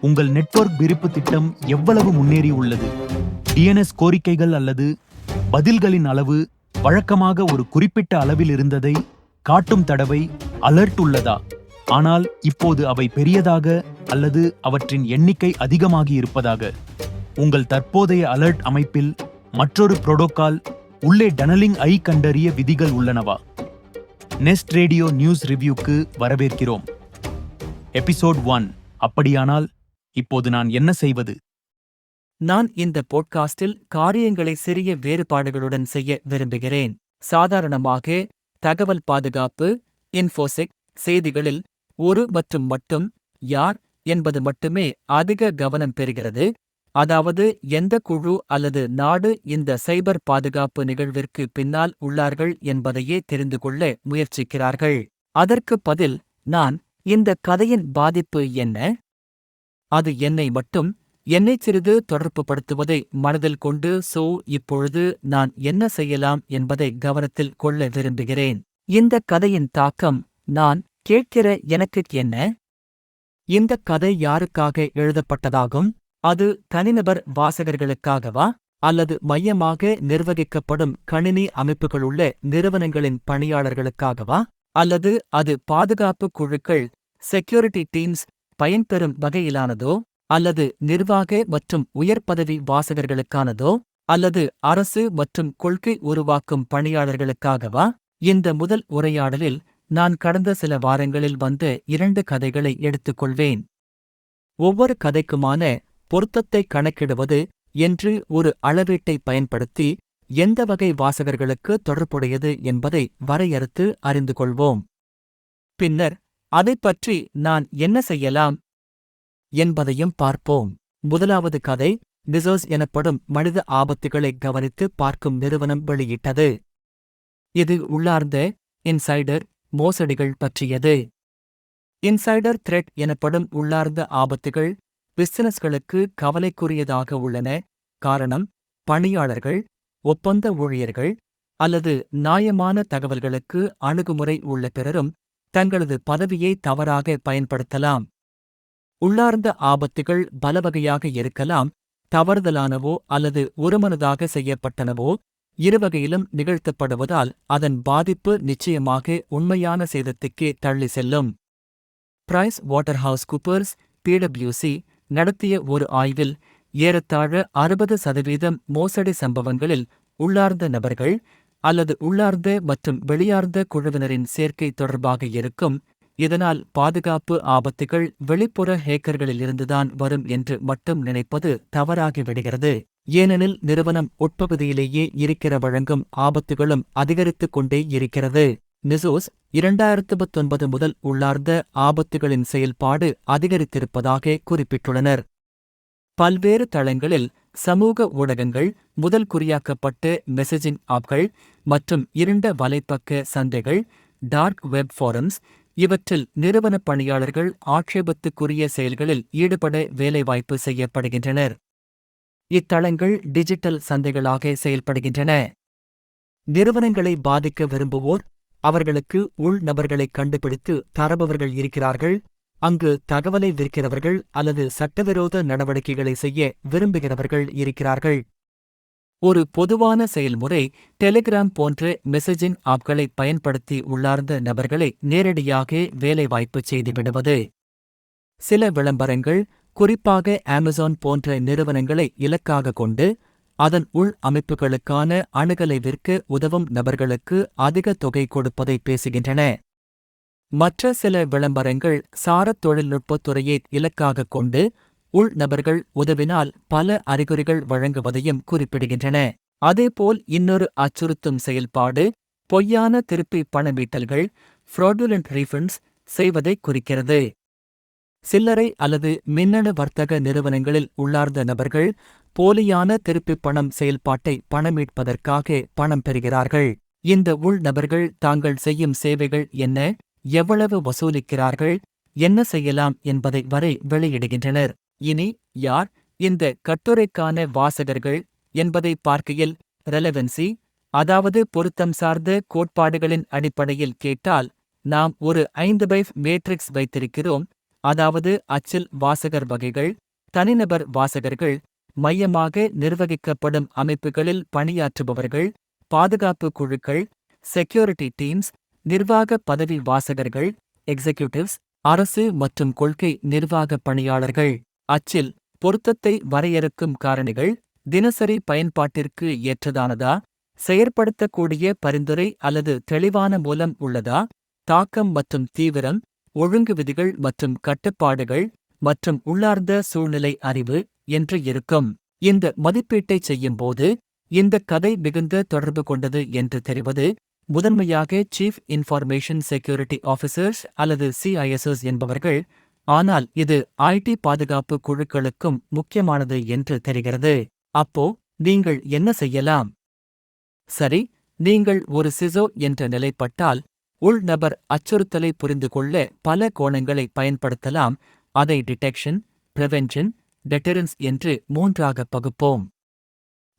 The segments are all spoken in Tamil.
உங்கள் நெட்வொர்க் விரிப்பு திட்டம் எவ்வளவு முன்னேறி உள்ளது? டிஎன்எஸ் கோரிக்கைகள் அல்லது பதில்களின் அளவு வழக்கமாக ஒரு குறிப்பிட்ட அளவில் இருந்ததை காட்டும் தடவை அலர்ட் உள்ளதா? ஆனால் இப்போது அவை பெரியதாக அல்லது அவற்றின் எண்ணிக்கை அதிகமாகி இருப்பதாக. உங்கள் தற்போதைய அலர்ட் அமைப்பில் மற்றொரு புரோட்டோகால் உள்ளே டனலிங் ஐ கண்டறிய விதிகள் உள்ளனவா? நெஸ்ட் ரேடியோ நியூஸ் ரிவ்யூக்கு வரவேற்கிறோம். Episode one. அப்படியானால் இப்போது நான் என்ன செய்வது? நான் இந்த போட்காஸ்டில் காரியங்களை சிறிய வேறுபாடுகளுடன் செய்ய விரும்புகிறேன். சாதாரணமாக தகவல் பாதுகாப்பு இன்ஃபோசெக் செய்திகளில் ஒரு மற்றும் மட்டும் யார் என்பது மட்டுமே அதிக கவனம் பெறுகிறது. அதாவது எந்த குழு அல்லது நாடு இந்த சைபர் பாதுகாப்பு நிகழ்விற்கு பின்னால் உள்ளார்கள் என்பதையே தெரிந்து கொள்ள முயற்சிக்கிறார்கள். அதற்கு பதில் நான் இந்த கதையின் பாதிப்பு என்ன? அது என்னை மட்டும் என்னை சிறிது தொடர்புபடுத்துவதை மனதில் கொண்டு சோ இப்பொழுது நான் என்ன செய்யலாம் என்பதை கவனத்தில் கொள்ள விரும்புகிறேன். இந்த கதையின் தாக்கம் நான் கேட்கிற எனக்கு என்ன? இந்த கதை யாருக்காக எழுதப்பட்டதாகும்? அது தனிநபர் வாசகர்களுக்காகவா? அல்லது மையமாக நிர்வகிக்கப்படும் கணினி அமைப்புகளுள்ள நிறுவனங்களின் பணியாளர்களுக்காகவா? அல்லது அது பாதுகாப்பு குழுக்கள் செக்யூரிட்டி டீம்ஸ் பயன்பெறும் வகையிலானதோ அல்லது நிர்வாக மற்றும் உயர் பதவி வாசகர்களுக்கானதோ அல்லது அரசு மற்றும் கொள்கை உருவாக்கும் பணியாளர்களுக்காகவா? இந்த முதல் உரையாடலில் நான் கடந்த சில வாரங்களில் வந்த இரண்டு கதைகளை எடுத்துக்கொள்வேன். ஒவ்வொரு கதைக்குமான பொருத்தத்தை கணக்கிடுவது என்று ஒரு அளவீட்டை பயன்படுத்தி எந்த வகை வாசகர்களுக்கு தொடர்புடையது என்பதை வரையறுத்து அறிந்து கொள்வோம். பின்னர் அதைப் பற்றி நான் என்ன செய்யலாம்? என்பதையும் பார்ப்போம். முதலாவது கதை டிசர்ஸ் எனப்படும் மனித ஆபத்துகளை கவனித்து பார்க்கும் நிறுவனம் வெளியிட்டது. இது உள்ளார்ந்த இன்சைடர் மோசடிகள் பற்றியது. இன்சைடர் த்ரெட் எனப்படும் உள்ளார்ந்த ஆபத்துகள் பிசினஸ்களுக்கு கவலைக்குரியதாக உள்ளன. காரணம் பணியாளர்கள் ஒப்பந்த ஊழியர்கள் அல்லது நியாயமான தகவல்களுக்கு அணுகுமுறை உள்ள பிறரும் தங்களது பதவியை தவறாக பயன்படுத்தலாம். உள்ளார்ந்த ஆபத்துகள் பலவகையாக இருக்கலாம். தவறுதலானவோ அல்லது ஒருமனதாக செய்யப்பட்டனவோ இருவகையிலும் நிகழ்த்தப்படுவதால் அதன் பாதிப்பு நிச்சயமாக உண்மையான சேதத்துக்கே தள்ளி செல்லும். பிரைஸ் வாட்டர்ஹவுஸ் கூப்பர்ஸ் பிடபிள்யூசி நடத்திய ஒரு ஆய்வில் ஏறத்தாழ அறுபது சதவீதம் மோசடி சம்பவங்களில் உள்ளார்ந்த நபர்கள் அல்லது உள்ளார்ந்த மற்றும் வெளியார்ந்த குழுவினரின் சேர்க்கை தொடர்பாக இருக்கும். இதனால் பாதுகாப்பு ஆபத்துகள் வெளிப்புற ஹேக்கர்களிலிருந்துதான் வரும் என்று மட்டும் நினைப்பது தவறாகிவிடுகிறது ஏனெனில் நிறுவனம் உட்பகுதியிலேயே இருக்கிற வழங்கும் ஆபத்துகளும் அதிகரித்துக் கொண்டே இருக்கிறது. நிசோஸ் இரண்டாயிரத்து பத்தொன்பது முதல் உள்ளார்ந்த ஆபத்துகளின் செயல்பாடு அதிகரித்திருப்பதாக குறிப்பிட்டுள்ளனர். பல்வேறு தளங்களில் சமூக ஊடகங்கள் முதல் குறியாக்கப்பட்ட மெசேஜிங் ஆப்கள் மற்றும் இருண்ட வலைப்பக்க சந்தைகள் டார்க் வெப் ஃபாரம்ஸ் இவற்றில் நிறுவன பணியாளர்கள் ஆட்சேபத்துக்குரிய செயல்களில் ஈடுபட வேலைவாய்ப்பு செய்யப்படுகின்றனர். இத்தளங்கள் டிஜிட்டல் சந்தைகளாக செயல்படுகின்றன. நிறுவனங்களை பாதிக்க விரும்புவோர் அவர்களுக்கு உள் நபர்களை கண்டுபிடித்து தரபவர்கள் இருக்கிறார்கள். அங்கு தகவலை விற்கிறவர்கள் அல்லது சட்டவிரோத நடவடிக்கைகளை செய்ய விரும்புகிறவர்கள் இருக்கிறார்கள். ஒரு பொதுவான செயல்முறை டெலிகிராம் போன்ற மெசேஜிங் ஆப்களை பயன்படுத்தி உள்ளார்ந்த நபர்களை நேரடியாக வேலைவாய்ப்பு செய்துவிடுவது சில விளம்பரங்கள் குறிப்பாக அமேசான் போன்ற நிறுவனங்களை இலக்காக கொண்டு அதன் உள் அமைப்புகளுக்கான அணுகலை விற்க உதவும் நபர்களுக்கு அதிக தொகை கொடுப்பதை பேசுகின்றன. மற்ற சில விளம்பரங்கள் சாரத் தொழில்நுட்பத் துறையை இலக்காகக் கொண்டு உள் நபர்கள் உதவினால் பல அறிகுறிகள் வழங்குவதையும் குறிப்பிடுகின்றன. அதேபோல் இன்னொரு அச்சுறுத்தும் செயல்பாடு பொய்யான திருப்பி பணமீட்டல்கள் ஃப்ராடுலண்ட் ரீஃபண்ட்ஸ் செய்வதை குறிக்கிறது. சில்லறை அல்லது மின்னணு வர்த்தக நிறுவனங்களில் உள்ளார்ந்த நபர்கள் போலியான திருப்பி பணம் செயல்பாட்டை பணமீட்பதற்காக பணம் பெறுகிறார்கள். இந்த உள் நபர்கள் தாங்கள் செய்யும் சேவைகள் என்ன? எவ்வளவு வசூலிக்கிறார்கள் என்ன செய்யலாம் என்பதை வரை வெளியிடுகின்றனர். இனி யார் இந்த கட்டுரைக்கான வாசகர்கள் என்பதை பார்க்கையில் ரெலவென்சி அதாவது பொருத்தம் சார்ந்த கோட்பாடுகளின் அடிப்படையில் கேட்டால் நாம் ஒரு ஐந்து பை மேட்ரிக்ஸ் வைத்திருக்கிறோம். அதாவது அச்சில் வாசகர் வகைகள் தனிநபர் வாசகர்கள் மையமாக நிர்வகிக்கப்படும் அமைப்புகளில் பணியாற்றுபவர்கள் பாதுகாப்பு குழுக்கள் செக்யூரிட்டி டீம்ஸ் நிர்வாக பதவி வாசகர்கள் எக்ஸிகியூட்டிவ்ஸ் அரசு மற்றும் கொள்கை நிர்வாக பணியாளர்கள். அச்சில் பொருத்தத்தை வரையறுக்கும் காரணிகள் தினசரி பயன்பாட்டிற்கு ஏற்றதானதா? செயற்படுத்தக்கூடிய பரிந்துரை அல்லது தெளிவான மூலம் உள்ளதா? தாக்கம் மற்றும் தீவிரம் ஒழுங்கு விதிகள் மற்றும் கட்டுப்பாடுகள் மற்றும் உள்ளார்ந்த சூழ்நிலை அறிவு என்று இருக்கும். இந்த மதிப்பீட்டை செய்யும்போது இந்த கதை மிகுந்த தொடர்பு கொண்டது என்று தெரிவது முதன்மையாக சீஃப் இன்ஃபர்மேஷன் செக்யூரிட்டி ஆஃபீசர்ஸ் அல்லது சிஐஎஸ்எஸ் என்பவர்கள் ஆனால் இது ஐடி பாதுகாப்பு குழுக்களுக்கும் முக்கியமானது என்று தெரிகிறது. அப்போ நீங்கள் என்ன செய்யலாம்? சரி நீங்கள் ஒரு சிசோ என்ற நிலைப்பட்டால் உள்நபர் அச்சுறுத்தலை புரிந்து கொள்ள பல கோணங்களை பயன்படுத்தலாம். அதை டிடெக்ஷன் பிரிவென்ஷன் டெட்டரன்ஸ் என்று மூன்றாக பகுப்போம்.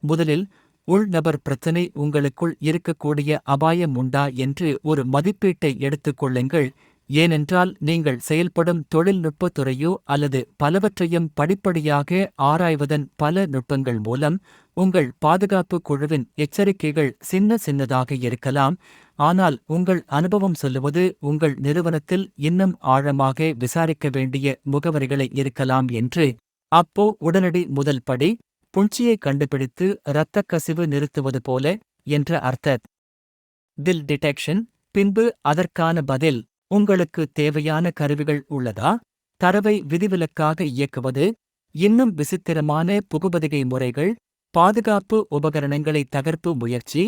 முதலில் உள்நபர் பிரச்சினை உங்களுக்குள் இருக்கக்கூடிய அபாயம் உண்டா என்று ஒரு மதிப்பீட்டை எடுத்துக்கொள்ளுங்கள் ஏனென்றால் நீங்கள் செயல்படும் தொழில்நுட்பத் துறையோ அல்லது பலவற்றையும் படிப்படியாக ஆராய்வதன் பல நுட்பங்கள் மூலம் உங்கள் பாதுகாப்பு குழுவின் எச்சரிக்கைகள் சின்ன சின்னதாக இருக்கலாம். ஆனால் உங்கள் அனுபவம் சொல்லுவது உங்கள் நிறுவனத்தில் இன்னும் ஆழமாக விசாரிக்க வேண்டிய முகவரிகளை இருக்கலாம் என்று. அப்போ உடனடி முதல் படி புஞ்சியை கண்டுபிடித்து இரத்தக் கசிவு நிறுத்துவது போல என்ற அர்த்த. தில் டிடெக்ஷன் பின்பு அதற்கான பதில் உங்களுக்கு தேவையான கருவிகள் உள்ளதா? தரவை விதிவிலக்காக இயக்குவது இன்னும் விசித்திரமான புகுபதிகை முறைகள் பாதுகாப்பு உபகரணங்களை தகர்ப்பு முயற்சி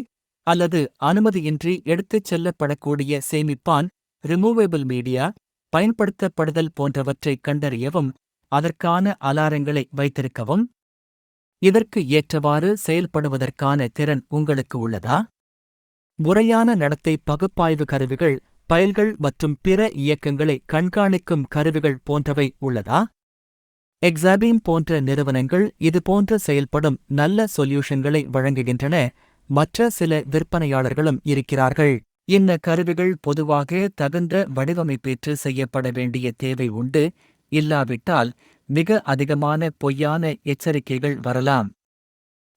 அல்லது அனுமதியின்றி எடுத்துச் செல்லப்படக்கூடிய சேமிப்பான் ரிமூவேபிள் மீடியா பயன்படுத்தப்படுதல் போன்றவற்றைக் கண்டறியவும் அதற்கான அலாரங்களை வைத்திருக்கவும். இதற்கு ஏற்றவாறு செயல்படுவதற்கான திறன் உங்களுக்கு உள்ளதா? முறையான நடத்தை பகுப்பாய்வு கருவிகள் பயல்கள் மற்றும் பிற இயக்கங்களை கண்காணிக்கும் கருவிகள் போன்றவை உள்ளதா? எக்ஸாபீம் போன்ற நிறுவனங்கள் இதுபோன்ற செயல்படும் நல்ல சொல்யூஷன்களை வழங்குகின்றன. மற்ற சில விற்பனையாளர்களும் இருக்கிறார்கள். இந்த கருவிகள் பொதுவாக தகுந்த வடிவமைப்பேற்று செய்யப்பட வேண்டிய தேவை உண்டு. இல்லாவிட்டால் மிக அதிகமான பொய்யான எச்சரிக்கைகள் வரலாம்.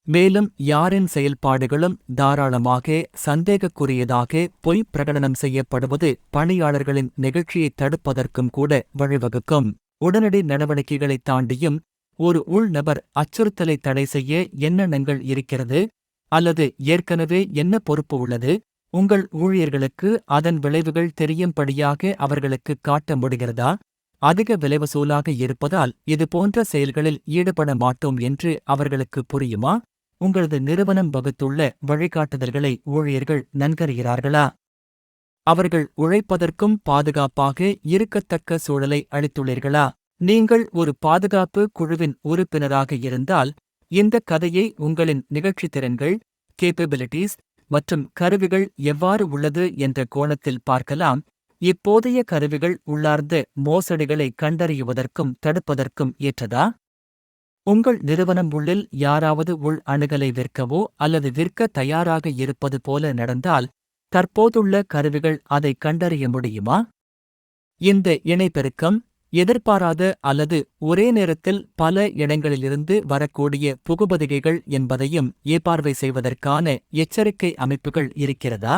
மேலும் யாரின் செயல்பாடுகளும் தாராளமாக சந்தேகக்குரியதாக பொய் பிரகடனம் செய்யப்படுவது பணியாளர்களின் நெகிழ்ச்சியை தடுப்பதற்கும் கூட வழிவகுக்கும். உடனடி நடவடிக்கைகளைத் தாண்டியும் ஒரு உள்நபர் அச்சுறுத்தலை தடை செய்ய என்னெண்ணங்கள் இருக்கிறது? அல்லது ஏற்கனவே என்ன பொறுப்பு உள்ளது? உங்கள் ஊழியர்களுக்கு அதன் விளைவுகள் தெரியும்படியாக அவர்களுக்கு காட்ட முடிகிறதா? அதிக விலைவசூலாக இருப்பதால் இது போன்ற செயல்களில் ஈடுபட மாட்டோம் என்று அவர்களுக்கு புரியுமா? உங்களது நிறுவனம் வகுத்துள்ள வழிகாட்டுதல்களை ஊழியர்கள் நன்கறிகிறார்களா? அவர்கள் உழைப்பதற்கும் பாதுகாப்பாக இருக்கத்தக்க சூழலை அளித்துள்ளீர்களா? நீங்கள் ஒரு பாதுகாப்பு குழுவின் உறுப்பினராக இருந்தால் இந்த கதையை உங்களின் நிகழ்ச்சித்திறன்கள் கேப்பபிலிட்டிஸ் மற்றும் கருவிகள் எவ்வாறு உள்ளது என்ற கோணத்தில் பார்க்கலாம். இப்போதைய கருவிகள் உள்ளார்ந்த மோசடிகளை கண்டறியுவதற்கும் தடுப்பதற்கும் ஏற்றதா? உங்கள் நிறுவனம் உள்ளில் யாராவது உள் அணுகலை விற்கவோ அல்லது விற்க தயாராக இருப்பது போல நடந்தால் தற்போதுள்ள கருவிகள் அதை கண்டறிய முடியுமா? இந்த இணைப்பெருக்கம் எதிர்பாராத அல்லது ஒரே நேரத்தில் பல இடங்களிலிருந்து வரக்கூடிய புகுபதிகைகள் என்பதையும் ஏபார்வை செய்வதற்கான எச்சரிக்கை அமைப்புகள் இருக்கிறதா?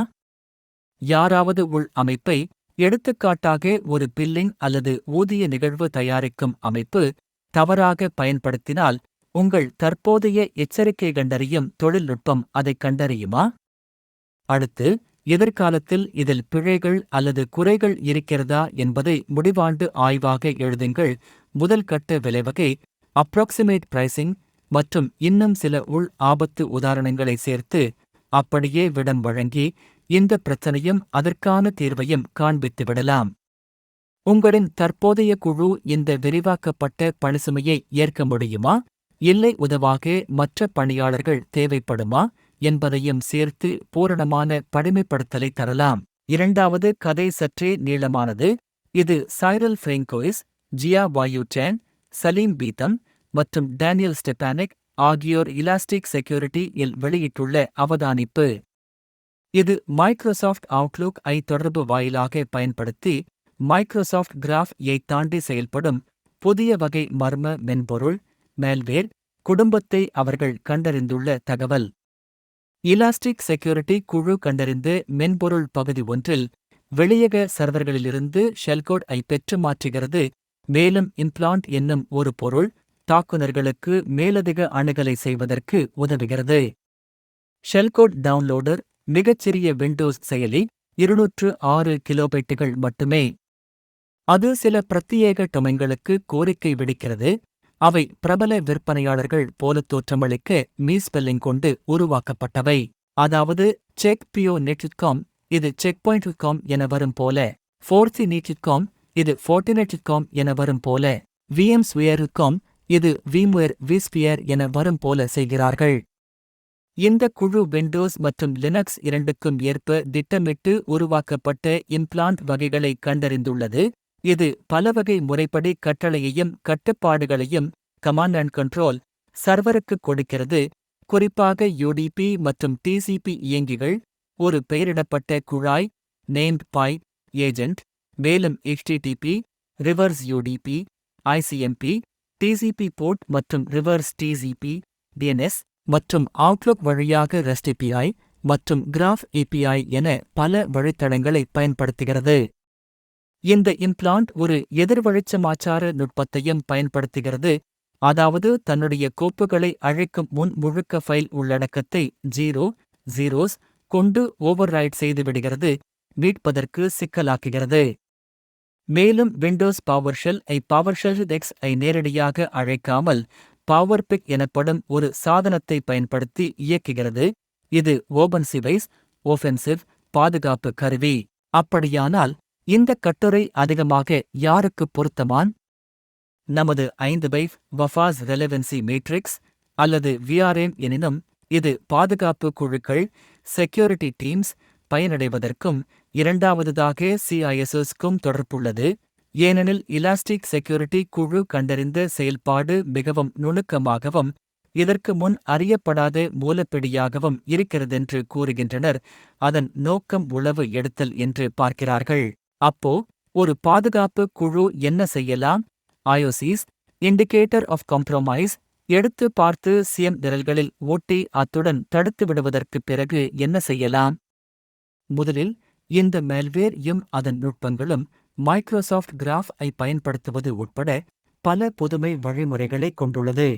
யாராவது உள் அமைப்பை எடுத்துக்காட்டாக ஒரு பில்லிங் அல்லது ஊதிய நிகழ்வு தயாரிக்கும் அமைப்பு தவறாக பயன்படுத்தினால் உங்கள் தற்போதைய எச்சரிக்கை கண்டறியும் தொழில்நுட்பம் அதைக் கண்டறியுமா? அடுத்து எதிர்காலத்தில் இதில் பிழைகள் அல்லது குறைகள் இருக்கிறதா என்பதை முடிவாண்டு ஆய்வாக எழுதுங்கள். முதல் கட்ட விலைவகை அப்ராக்சிமேட் பிரைசிங் மற்றும் இன்னும் சில உள் ஆபத்து உதாரணங்களை சேர்த்து அப்படியே விடம் வழங்கி இந்த பிரச்சனையும் அதற்கான தீர்வையும் காண்பித்து விடலாம். உங்களின் தற்போதைய குழு இந்த விரிவாக்கப்பட்ட பணிசுமையை ஏற்க முடியுமா? இல்லை உதவாக மற்ற பணியாளர்கள் தேவைப்படுமா? என்பதையும் சேர்த்து பூரணமான படிமைப்படுத்தலை தரலாம். இரண்டாவது கதை சற்றே நீளமானது. இது சைரல் ஃப்ரெங்கோயிஸ் ஜியா வாயுடேன் சலீம் பீத்தம் மற்றும் டேனியல் ஸ்டெபானிக் ஆகியோர் இலாஸ்டிக் செக்யூரிட்டி இல் வெளியிட்டுள்ள அவதானிப்பு. இது மைக்ரோசாஃப்ட் அவுட்லுக் ஐ தொடர்பு வாயிலாக பயன்படுத்தி மைக்ரோசாஃப்ட் கிராஃப் ஐ தாண்டி செயல்படும் புதிய வகை மர்ம மென்பொருள் மேல்வேர் குடும்பத்தை அவர்கள் கண்டறிந்துள்ள தகவல். இலாஸ்டிக் செக்யூரிட்டி குழு கண்டறிந்த மென்பொருள் பகுதி ஒன்றில் வெளியக சர்வர்களிலிருந்து ஷெல்கோட் ஐ பெற்று மாற்றுகிறது. மேலும் இம்ப்ளான்ட் என்னும் ஒரு பொருள் தாக்குநர்களுக்கு மேலதிக அணுகலை செய்வதற்கு உதவுகிறது. ஷெல்கோட் டவுன்லோடர் மிகச்சிறிய விண்டோஸ் செயலி இருநூற்று ஆறு கிலோபைட்டுகள் மட்டுமே. அது சில பிரத்யேக டொமைன்களுக்கு கோரிக்கை விடுக்கிறது. அவை பிரபல விற்பனையாளர்கள் போல தோற்றமளிக்க மீஸ்பெல்லிங் கொண்டு உருவாக்கப்பட்டவை. அதாவது செக் பியோ நெட்காம் இது செக் பாயிண்ட் காம் என வரும் போல. ஃபோர்சி நீட்காம் இது ஃபோர்டினெட்காம் என வரும் போல. விஎம் ஸ்வியருக்காம் இது விம்வேர் விஸ்பியர் என வரும் போல செய்கிறார்கள். இந்த குழு விண்டோஸ் மற்றும் லினக்ஸ் இரண்டுக்கும் ஏற்ப திட்டமிட்டு உருவாக்கப்பட்ட இம்ப்ளான்ட் வகைகளை கண்டறிந்துள்ளது. இது பலவகை முறைப்படி கட்டளையையும் கட்டுப்பாடுகளையும் கமாண்ட் அண்ட் கண்ட்ரோல் சர்வருக்கு கொடுக்கிறது. குறிப்பாக யூடிபி மற்றும் டிசிபி இயங்கிகள் ஒரு பெயரிடப்பட்ட குழாய் நேம்ட் பாய் ஏஜென்ட் மேலும் HTTP reverse UDP ICMP TCP port மற்றும் ரிவர்ஸ் டிசிபி டிஎன்எஸ் மற்றும் அவுட்லுக் வழியாக ரெஸ்ட் ஏபிஐ மற்றும் கிராஃப் ஏபிஐ என பல வழித்தடங்களை பயன்படுத்துகிறது. இந்த இம்ப்ளான்ட் ஒரு எதிர்வழிச்சமாச்சார நுட்பத்தையும் பயன்படுத்துகிறது. அதாவது தன்னுடைய கோப்புகளை அழைக்கும் முன் முழுக்க ஃபைல் உள்ளடக்கத்தை ஜீரோ ஜீரோஸ் கொண்டு ஓவர்ரைட் செய்துவிடுகிறது மீட்பதற்கு சிக்கலாக்குகிறது. மேலும் விண்டோஸ் பவர்ஷெல் ஐ பவர்ஷெல் எக்ஸ் ஐ நேரடியாக அழைக்காமல் பவர்பிக் எனப்படும் ஒரு சாதனத்தை பயன்படுத்தி இயக்குகிறது. இது ஓபன்சிவைஸ் ஓஃபென்சிவ் பாதுகாப்பு கருவி. அப்படியானால் இந்த கட்டுரை அதிகமாக யாருக்கு பொருத்தமான்? நமது ஐந்து பைஃப் வஃபாஸ் ரெலவென்சி மேட்ரிக்ஸ் அல்லது விஆர்எம் எனினும் இது பாதுகாப்பு குழுக்கள் செக்யூரிட்டி டீம்ஸ் பயனடைவதற்கும் இரண்டாவதுதாக சிஐஎஸ்எஸ்க்கும் தொடர்புள்ளது. ஏனெனில் இலாஸ்டிக் செக்யூரிட்டி குழு கண்டறிந்த செயல்பாடு மிகவும் நுணுக்கமாகவும் இதற்கு முன் அறியப்படாத மூலப்பிடியாகவும் இருக்கிறதென்று கூறுகின்றனர். அதன் நோக்கம் உளவு எடுத்தல் என்று பார்க்கிறார்கள். அப்போ ஒரு பாதுகாப்பு குழு என்ன செய்யலாம்? ஐஓசிஸ் இண்டிகேட்டர் ஆஃப் காம்ப்ரமைஸ் எடுத்து பார்த்து சிஎம் நிரல்களில் ஓட்டி அத்துடன் தடுத்து விடுவதற்கு பிறகு என்ன செய்யலாம்? முதலில் இந்த மேல்வேர் யும் அதன் நுட்பங்களும் மைக்ரோசாஃப்ட் கிராஃப் ஐ பயன்படுத்துவது உட்பட பல புதுமை வழிமுறைகளை கொண்டுள்ளது.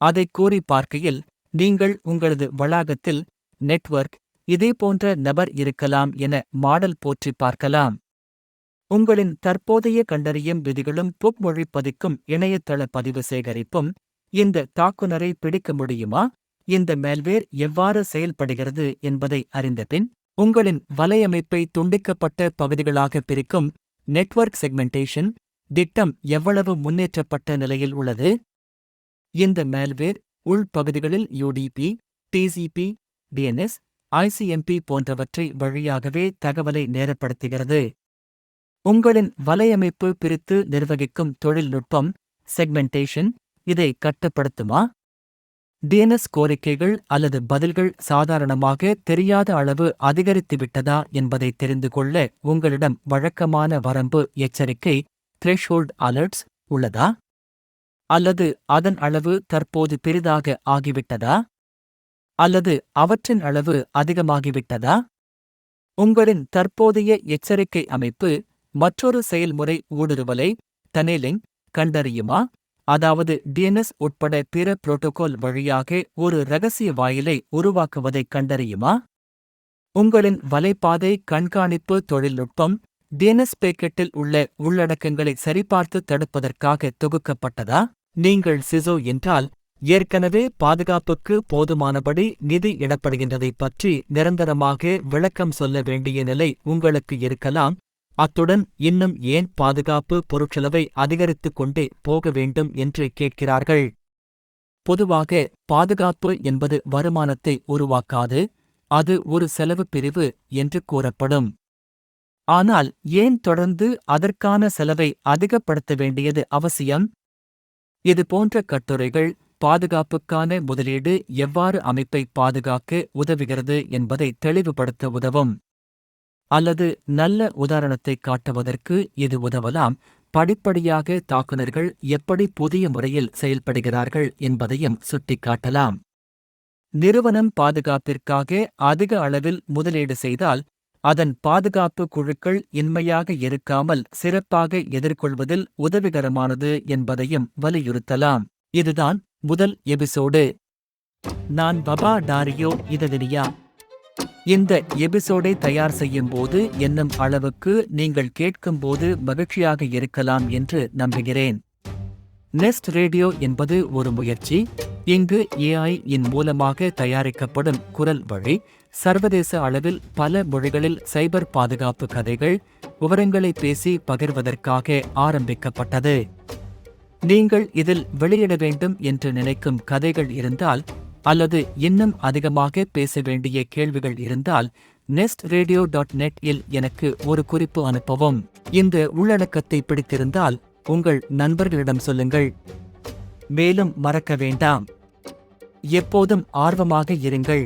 அதை கூறி பார்க்கையில் நீங்கள் உங்களது வளாகத்தில் நெட்வொர்க் இதே போன்ற நபர் இருக்கலாம் என மாடல் போற்றி பார்க்கலாம். உங்களின் தற்போதைய கண்டறியும் விதிகளும் புக்மொழி பதிக்கும் இணையதள பதிவு சேகரிப்பும் இந்த தாக்குநரை பிடிக்க முடியுமா? இந்த மேல்வேர் எவ்வாறு செயல்படுகிறது என்பதை அறிந்தபின் உங்களின் வலையமைப்பை துண்டிக்கப்பட்ட பகுதிகளாக பிரிக்கும் நெட்வொர்க் செக்மெண்டேஷன் திட்டம் எவ்வளவு முன்னேற்றப்பட்ட நிலையில் உள்ளது? இந்த மேல்வேர் உள்பகுதிகளில் யுடிபி டிசிபி டிஎன்எஸ் ஐசிஎம்பி போன்றவற்றை வழியாகவே தகவலை நேரப்படுத்துகிறது. உங்களின் வலையமைப்பு பிரித்து நிர்வகிக்கும் தொழில்நுட்பம் செக்மெண்டேஷன் இதை கட்டுப்படுத்துமா? டிஎன்எஸ் கோரிக்கைகள் அல்லது பதில்கள் சாதாரணமாக தெரியாத அளவு அதிகரித்துவிட்டதா என்பதை தெரிந்து கொள்ள உங்களிடம் வழக்கமான வரம்பு எச்சரிக்கை த்ரெஷ்ஹோல்ட் அலர்ட்ஸ் உள்ளதா? அல்லது அதன் அளவு தற்போது பெரிதாக ஆகிவிட்டதா? அல்லது அவற்றின் அளவு அதிகமாகிவிட்டதா? உங்களின் தற்போதைய எச்சரிக்கை அமைப்பு மற்றொரு செயல்முறை ஊடுருவலை டனேலிங் கண்டறியுமா? அதாவது டிஎன்எஸ் உட்பட பிற புரோட்டோகால் வழியாக ஒரு ரகசிய வாயிலை உருவாக்குவதைக் கண்டறியுமா? உங்களின் வலைப்பாதை கண்காணிப்பு தொழில்நுட்பம் டிஎன்எஸ் பேக்கெட்டில் உள்ள உள்ளடக்கங்களை சரிபார்த்து தடுப்பதற்காக தொகுக்கப்பட்டதா? நீங்கள் சிசோ என்றால் ஏற்கனவே பாதுகாப்புக்கு போதுமானபடி நிதி இடப்படுகின்றதைப் பற்றி நிரந்தரமாக விளக்கம் சொல்ல வேண்டிய நிலை உங்களுக்கு இருக்கலாம். அத்துடன் இன்னும் ஏன் பாதுகாப்பு பொருட்செலவை அதிகரித்துக் கொண்டே போக வேண்டும் என்று கேட்கிறார்கள்? பொதுவாக பாதுகாப்பு என்பது வருமானத்தை உருவாக்காது அது ஒரு செலவு பிரிவு என்று கூறப்படும். ஆனால் ஏன் தொடர்ந்து அதற்கான செலவை அதிகப்படுத்த வேண்டியது அவசியம்? இது போன்ற கட்டுரைகள் பாதுகாப்புக்கான முதலீடு எவ்வாறு அமைப்பை பாதுகாக்க உதவுகிறது என்பதை தெளிவுபடுத்த உதவும். அல்லது நல்ல உதாரணத்தை காட்டுவதற்கு இது உதவலாம். படிப்படியாக தாக்குநர்கள் எப்படி புதிய முறையில் செயல்படுகிறார்கள் என்பதையும் சுட்டிக்காட்டலாம். நிறுவனம் பாதுகாப்பிற்காக அதிக அளவில் முதலீடு செய்தால் அதன் பாதுகாப்பு குழுக்கள் இன்மையாக இருக்காமல் சிறப்பாக எதிர்கொள்வதில் உதவிகரமானது என்பதையும் வலியுறுத்தலாம். இதுதான் முதல் எபிசோடு. நான் பபா டாரியோ இதனியா இந்த எபிசோடை தயார் செய்யும் போது என்னும் அளவுக்கு நீங்கள் கேட்கும்போது மகிழ்ச்சியாக இருக்கலாம் என்று நம்புகிறேன். நெஸ்ட் ரேடியோ என்பது ஒரு முயற்சி. இங்கு ஏஐ இன் மூலமாக தயாரிக்கப்படும் குரல் வழி சர்வதேச அளவில் பல மொழிகளில் சைபர் பாதுகாப்பு கதைகள் விவரங்களை பேசி பகிர்வதற்காக ஆரம்பிக்கப்பட்டது. நீங்கள் இதில் வெளியிட வேண்டும் என்று நினைக்கும் கதைகள் இருந்தால் அல்லது இன்னும் அதிகமாக பேச வேண்டிய கேள்விகள் இருந்தால் நெஸ்ட் ரேடியோ டாட் நெட் இல் எனக்கு ஒரு குறிப்பு அனுப்பவும். இந்த உள்ளடக்கத்தை பிடித்திருந்தால் உங்கள் நண்பர்களிடம் சொல்லுங்கள். மேலும் மறக்க வேண்டாம். எப்போதும் ஆர்வமாக இருங்கள்.